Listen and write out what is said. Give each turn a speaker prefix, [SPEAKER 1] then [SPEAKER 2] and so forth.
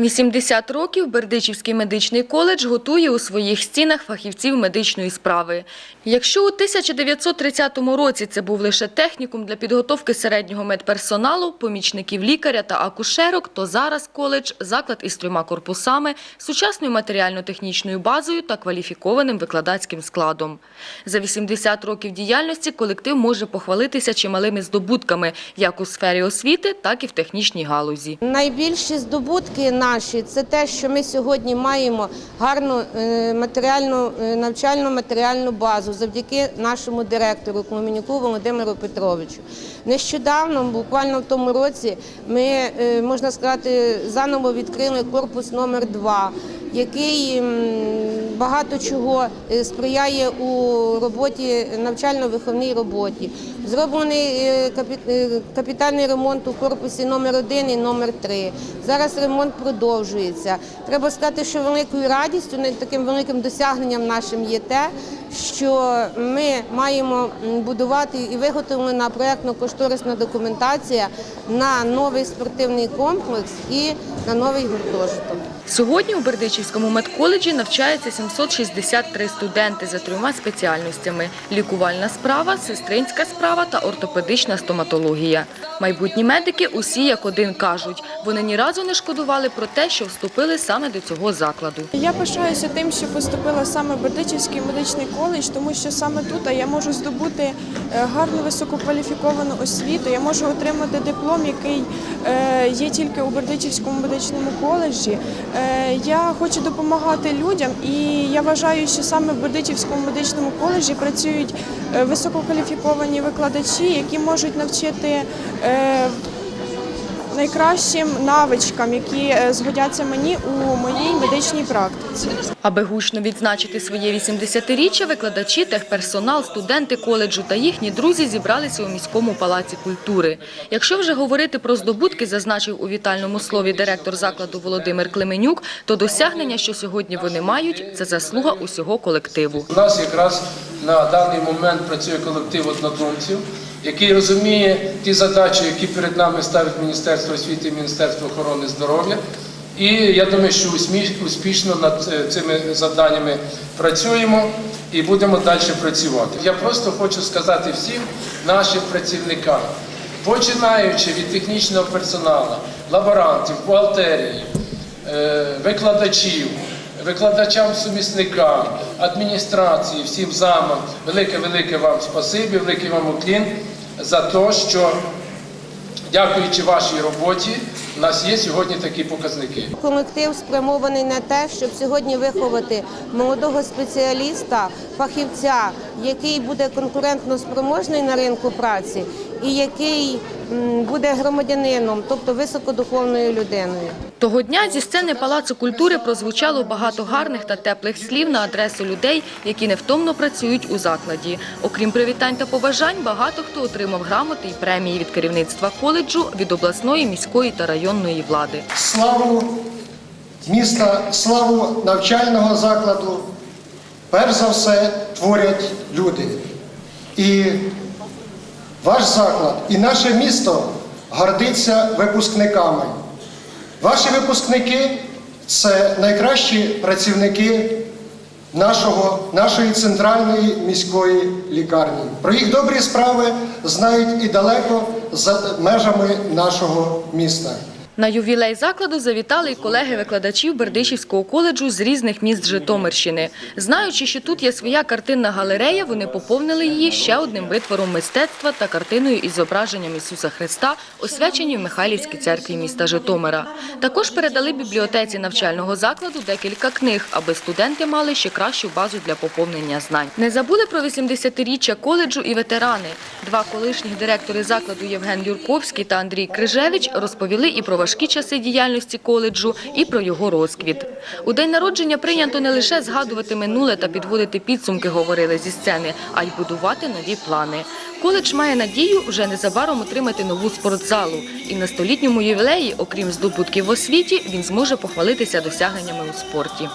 [SPEAKER 1] 80 років Бердичівський медичний коледж готує у своїх стінах фахівців медичної справи. Якщо у 1930 році це був лише технікум для підготовки середнього медперсоналу, помічників лікаря та акушерок, то зараз коледж – заклад із трьома корпусами, сучасною матеріально-технічною базою та кваліфікованим викладацьким складом. За 80 років діяльності колектив може похвалитися чималими здобутками як у сфері освіти, так і в технічній галузі.
[SPEAKER 2] Найбільші здобутки наші це те, що ми сьогодні маємо гарну е, матеріальну е, навчальну матеріальну базу завдяки нашому директору Кломенюку Володимиру Петровичу. Нещодавно, буквально в тому році, ми е, можна сказати заново відкрили корпус номер 2 який багато чого сприяє у роботі навчально-виховній роботі. Зроблений е, е, капітальний ремонт у корпусі номер 1 і номер 3 Зараз ремонт продовжується. Треба сказати, що великою радістю, таким великим досягненням нашим є те, що ми маємо будувати і виготовлена проєктно-кошторисна документація на новий спортивний комплекс і на новий гуртожиток.
[SPEAKER 1] Сьогодні у Бердичівському медколеджі навчається 763 студенти за трьома спеціальностями – лікувальна справа, сестринська справа та ортопедична стоматологія. Майбутні медики усі як один кажуть, вони ні разу не шкодували про те, що вступили саме до цього закладу.
[SPEAKER 3] Я пишаюся тим, що поступила саме Бердичівський медичний коледж, тому що саме тут я можу здобути е, гарну висококваліфіковану освіту. Я можу отримати диплом, який е, є тільки у Бердичівському медичному коледжі. Е, Я хочу допомагати людям, і я вважаю, що саме в Бердичівському медичному коледжі працюють висококваліфіковані викладачі, які можуть навчити. Найкращим навичкам, які е, згодяться мені у моїй медичній практиці.
[SPEAKER 1] Аби гучно відзначити своє 80-річчя, викладачі, техперсонал, студенти коледжу та їхні друзі зібралися у міському палаці культури. Якщо вже говорити про здобутки, зазначив у вітальному слові директор закладу Володимир Клеменюк, то досягнення, що сьогодні вони мають, це заслуга усього колективу.
[SPEAKER 4] У нас якраз на даний момент працює колектив однодумців, який розуміє ті задачі, які перед нами ставить Міністерство освіти і Міністерство охорони здоров'я. І я думаю, що успішно над е, цими завданнями працюємо і будемо далі працювати. Я просто хочу сказати всім нашим працівникам, починаючи від технічного персоналу, лаборантів, бухгалтерії, е, викладачів, викладачам-сумісникам, адміністрації, всім замам, велике-велике вам спасибі, великий вам уклін за те, що дякуючи вашій роботі, у нас є сьогодні такі показники.
[SPEAKER 2] Колектив спрямований на те, щоб сьогодні виховати молодого спеціаліста, фахівця, який буде конкурентно спроможний на ринку праці і який буде громадянином, тобто високодуховною людиною.
[SPEAKER 1] Того дня зі сцени Палацу культури прозвучало багато гарних та теплих слів на адресу людей, які невтомно працюють у закладі. Окрім привітань та побажань, багато хто отримав грамоти і премії від керівництва коледжу, від обласної, міської та районної влади.
[SPEAKER 5] славу міста, славу навчального закладу, перш за все творять люди. І ваш заклад і наше місто гордиться випускниками. Ваші випускники це найкращі працівники нашого, нашої центральної міської лікарні. Про їх добрі справи знають і далеко за межами нашого міста.
[SPEAKER 1] На ювілей закладу завітали й колеги викладачів Бердичівського коледжу з різних міст Житомирщини. Знаючи, що тут є своя картинна галерея, вони поповнили її ще одним витвором мистецтва та картиною із зображенням Ісуса Христа, освячені в Михайлівській церкві міста Житомира. Також передали бібліотеці навчального закладу декілька книг, аби студенти мали ще кращу базу для поповнення знань. Не забули про 80-річчя коледжу і ветерани. Два колишніх директори закладу Євген Юрковський та Андрій Крижевич розповіли і про важкі часи діяльності коледжу, і про його розквіт. У день народження прийнято не лише згадувати минуле та підводити підсумки, говорили зі сцени, а й будувати нові плани. Коледж має надію вже незабаром отримати нову спортзалу. І на столітньому ювілеї, окрім здобутків в освіті, він зможе похвалитися досягненнями у спорті.